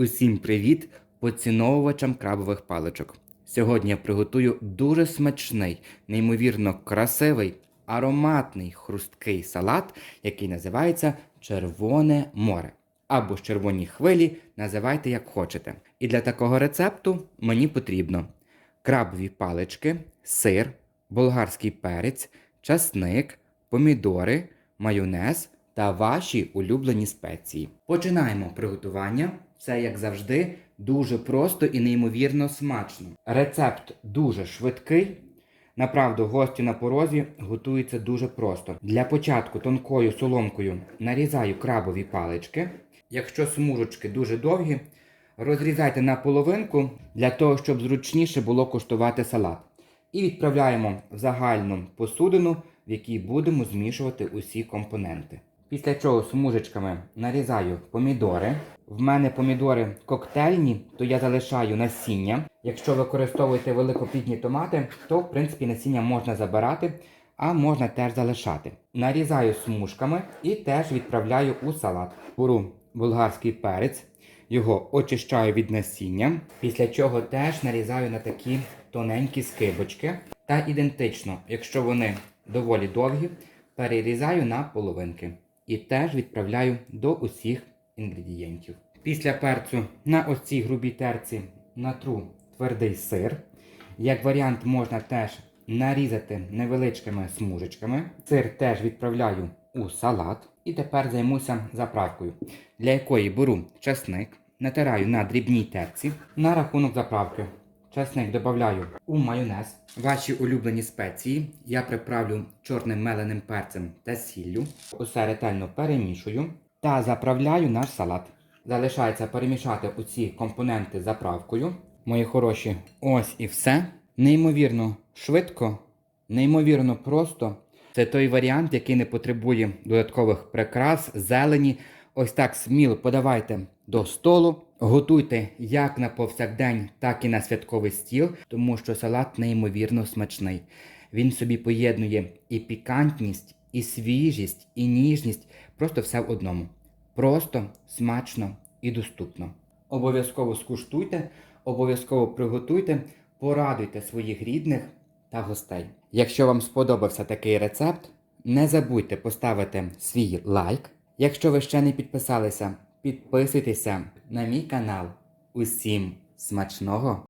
Усім привіт поціновувачам крабових паличок. Сьогодні я приготую дуже смачний, неймовірно красивий, ароматний хрусткий салат, який називається Червоне море. Або ж червоні хвилі, називайте як хочете. І для такого рецепту мені потрібно крабові палички, сир, болгарський перець, часник, помідори, майонез та ваші улюблені спеції. Починаємо приготування. Це, як завжди, дуже просто і неймовірно смачно. Рецепт дуже швидкий. Направду, гості на порозі готуються дуже просто. Для початку тонкою соломкою нарізаю крабові палички. Якщо смужечки дуже довгі, розрізайте на половинку для того, щоб зручніше було куштувати салат. І відправляємо в загальну посудину, в якій будемо змішувати усі компоненти. Після чого смужечками нарізаю помідори. В мене помідори коктейльні, то я залишаю насіння. Якщо використовуєте великоплідні томати, то в принципі насіння можна забирати, а можна теж залишати. Нарізаю смужками і теж відправляю у салат. Беру болгарський перець, його очищаю від насіння, після чого теж нарізаю на такі тоненькі скибочки. Та ідентично, якщо вони доволі довгі, перерізаю на половинки і теж відправляю до усіх інгредієнтів. Після перцю на ось цій грубій терці натру твердий сир. Як варіант, можна теж нарізати невеличкими смужечками. Сир теж відправляю у салат. І тепер займуся заправкою, для якої беру часник, натираю на дрібній терці. На рахунок заправки часник додаю у майонез. Ваші улюблені спеції я приправлю чорним меленим перцем та сіллю. Усе ретельно перемішую та заправляю наш салат. Залишається перемішати оці компоненти заправкою. Мої хороші, ось і все. Неймовірно швидко, неймовірно просто. Це той варіант, який не потребує додаткових прикрас, зелені. Ось так сміло подавайте до столу. Готуйте як на повсякдень, так і на святковий стіл, тому що салат неймовірно смачний. Він собі поєднує і пікантність, і свіжість, і ніжність. Просто все в одному. Просто, смачно і доступно. Обов'язково скуштуйте, обов'язково приготуйте, порадуйте своїх рідних та гостей. Якщо вам сподобався такий рецепт, не забудьте поставити свій лайк. Якщо ви ще не підписалися, підписуйтеся на мій канал. Усім смачного!